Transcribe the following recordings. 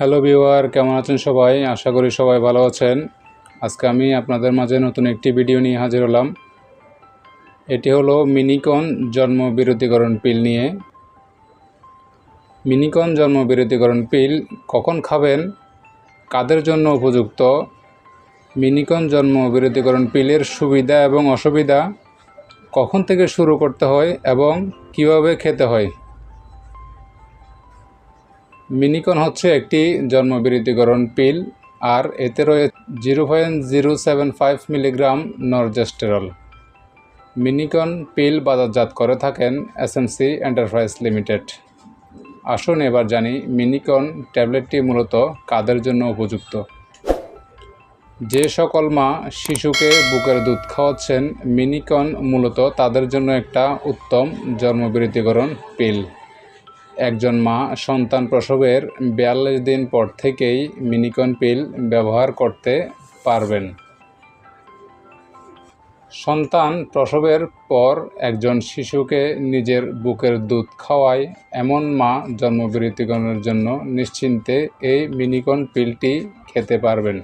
Hello viewer কেমন আছেন সবাই? আশা করি সবাই ভালো আছেন। আজকে আমি আপনাদের মাঝে নতুন একটি ভিডিও নিয়ে হাজির হলাম। এটি হলো মিনিকন জন্ম বিরতিকরণ পিল নিয়ে। মিনিকন জন্ম বিরতিকরণ পিল কখন খাবেন? কাদের জন্য উপযুক্ত? মিনিকন জন্ম বিরতিকরণ পিলের সুবিধা এবং অসুবিধা কখন থেকে শুরু করতে হয় এবং কীভাবে খেতে হয়? মিনিকন হচ্ছে একটি জন্মবিরতিকরণ পিল আর এতে রয়েছে zero point zero seven five milligram norgestrel. Minicon pill বাজারজাত করে থাকেন এসএমসি এন্টারপ্রাইজ লিমিটেড আসুন এবার জানি মিনিকন ট্যাবলেটটি মূলত কাদের জন্য উপযুক্ত। যে সকল মা শিশুকে বুকের দুধ খাওয়াচ্ছেন, মিনিকন মূলত তাদের জন্য একটা উত্তম জন্মবিরতিকরণ পিল। একজন মা সন্তান প্রসবের বিয়াল্লিশ দিন পর থেকেই মিনিকন পিল ব্যবহার করতে পারবেন। সন্তান প্রসবের পর একজন শিশুকে নিজের বুকের দুধ খাওয়ায়, এমন মা জন্মবিরতিকরণের জন্য নিশ্চিন্তে এই মিনিকন পিলটি খেতে পারবেন।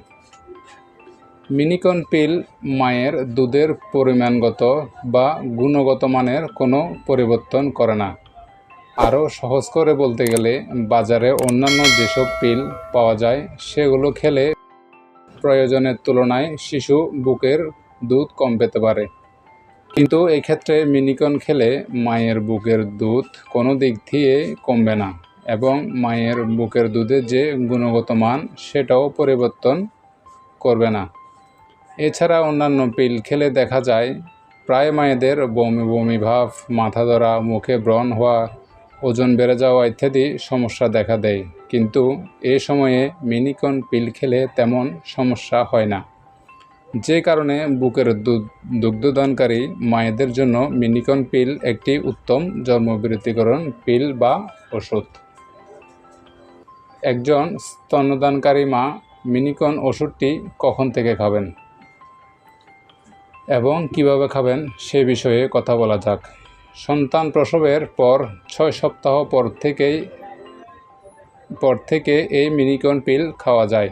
মিনিকন পিল মায়ের দুধের পরিমাণগত বা গুণগত মানের কোনো পরিবর্তন করে না। আরও সহজ করে বলতে গেলে বাজারে অন্যান্য যেসব পিল পাওয়া যায়, সেগুলো খেলে প্রয়োজনের তুলনায় শিশু বুকের দুধ কম পেতে পারে। কিন্তু এই ক্ষেত্রে মিনিকন খেলে মায়ের বুকের দুধ কোনো দিক দিয়ে কমবে না এবং মায়ের বুকের দুধের যে গুণগত মান, সেটাও পরিবর্তন করবে না। এছাড়া অন্যান্য পিল খেলে দেখা যায়, প্রায় মায়েদের বমি বমি ভাব, মাথা ধরা, মুখে ব্রণ হওয়া ওজন বেড়ে যাওয়া ইত্যাদি সমস্যা দেখা দেয়। কিন্তু এ সময়ে মিনিকন পিল খেলে তেমন সমস্যা হয় না। যে কারণে বুকের দুগ্ধদানকারী মায়েদের জন্য মিনিকন পিল একটি উত্তম জন্মবিরতিকরণ পিল বা ওষুধ। একজন স্তন্যদানকারী মা মিনিকন ওষুধটি কখন থেকে খাবেন? এবং কীভাবে খাবেন সে বিষয়ে কথা বলা যাক। সন্তান প্রসবের পর ছয় সপ্তাহ পর থেকেই, পর থেকে এই মিনিকন পিল খাওয়া যায়।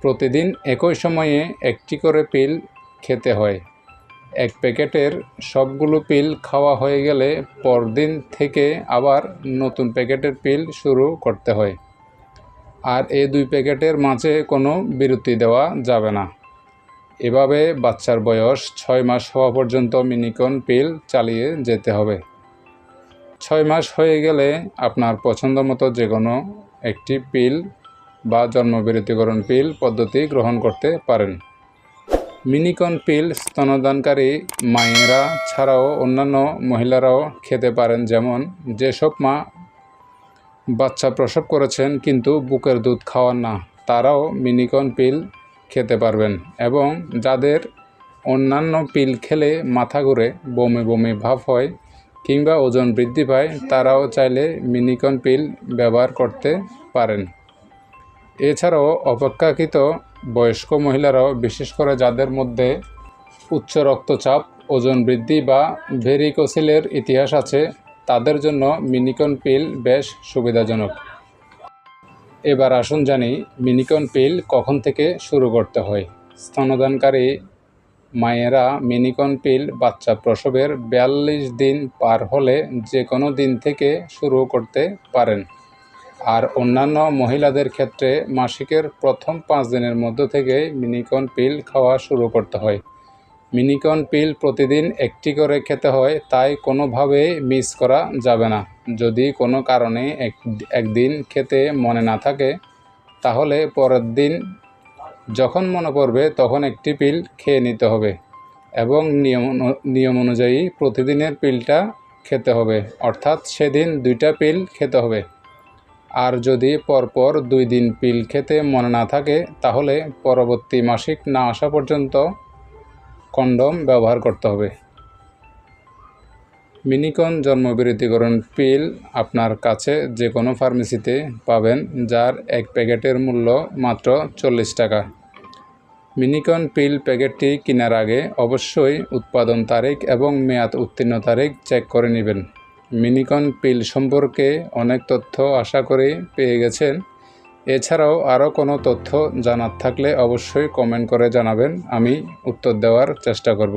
প্রতিদিন একই সময়ে একটি করে পিল খেতে হয়। এক প্যাকেটের সবগুলো পিল খাওয়া হয়ে গেলে পরদিন থেকে আবার নতুন প্যাকেটের পিল শুরু করতে হয়। আর এই দুই প্যাকেটের মাঝে কোনো বিরতি দেওয়া যাবে না। এভাবে বাচ্চার বয়স ছয় মাস হওয়া পর্যন্ত মিনিকন পিল চালিয়ে যেতে হবে। ছয় মাস হয়ে গেলে আপনার পছন্দ মতো যে কোনো একটি পিল বা জন্মবিরতিকরণ পিল পদ্ধতি গ্রহণ করতে পারেন। মিনিকন পিল স্তনদানকারী মায়েরা ছাড়াও অন্যান্য মহিলারাও খেতে পারেন, যেমন যেসব মা বাচ্চা প্রসব করেছেন কিন্তু বুকের দুধ খাওয়ান না, তারাও মিনিকন পিল খেতে পারবেন এবং যাদের অন্যান্য পিল খেলে মাথা ঘুরে, বমি বমি ভাব হয় কিংবা ওজন বৃদ্ধি পায়, তারাও চাইলে মিনিকন পিল ব্যবহার করতে পারেন। এছাড়াও অপেক্ষাকৃত বয়স্ক মহিলারাও, বিশেষ করে যাদের মধ্যে উচ্চ রক্তচাপ, ওজন বৃদ্ধি বা ভেরিকোসিলের ইতিহাস আছে, তাদের জন্য মিনিকন পিল বেশ সুবিধাজনক। এবার আসুন জানি মিনিকন পিল কখন থেকে শুরু করতে হয়। স্তনদানকারী মায়েরা মিনিকন পিল বাচ্চা প্রসবের বিয়াল্লিশ দিন পার হলে যে কোনো দিন থেকে শুরু করতে পারেন। আর অন্যান্য মহিলাদের ক্ষেত্রে মাসিকের প্রথম পাঁচ দিনের মধ্য থেকে মিনিকন পিল খাওয়া শুরু করতে হয়। মিনিকন পিল প্রতিদিন একটি করে খেতে হয়, তাই কোনোভাবেই মিস করা যাবে না। যদি কোনো কারণে এক, একদিন খেতে মনে না থাকে, তাহলে পরের দিন যখন মনে পড়বে, তখন একটি পিল খেয়ে নিতে হবে এবং নিয়ম নিয়ম অনুযায়ী প্রতিদিনের পিলটা খেতে হবে। অর্থাৎ সেদিন দুইটা পিল খেতে হবে। আর যদি পরপর দুই দিন পিল খেতে মনে না থাকে, তাহলে পরবর্তী মাসিক না আসা পর্যন্ত কন্ডম ব্যবহার করতে হবে। মিনিকন জন্মবিরতিকরণ পিল আপনার কাছে যে কোনো ফার্মেসিতে পাবেন, যার এক প্যাকেটের মূল্য মাত্র চল্লিশ টাকা। মিনিকন পিল প্যাকেটটি কেনার আগে অবশ্যই উৎপাদন তারিখ এবং মেয়াদ উত্তীর্ণ তারিখ চেক করে নেবেন। মিনিকন পিল সম্পর্কে অনেক তথ্য আশা করি পেয়ে গেছেন। এছাড়াও আরও কোনো তথ্য জানার থাকলে অবশ্যই কমেন্ট করে জানাবেন, আমি উত্তর দেওয়ার চেষ্টা করব।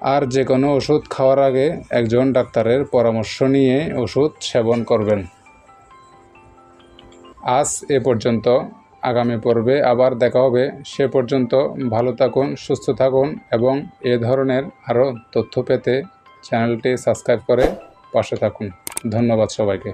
আর যে কোনো ওষুধ খাওয়ার আগে একজন ডাক্তারের পরামর্শ নিয়ে ওষুধ সেবন করবেন। আজ এ পর্যন্ত, আগামী পর্বে আবার দেখা হবে, সে পর্যন্ত ভালো থাকুন, সুস্থ থাকুন এবং এ ধরনের আরও তথ্য পেতে চ্যানেলটি সাবস্ক্রাইব করে পাশে থাকুন। ধন্যবাদ সবাইকে।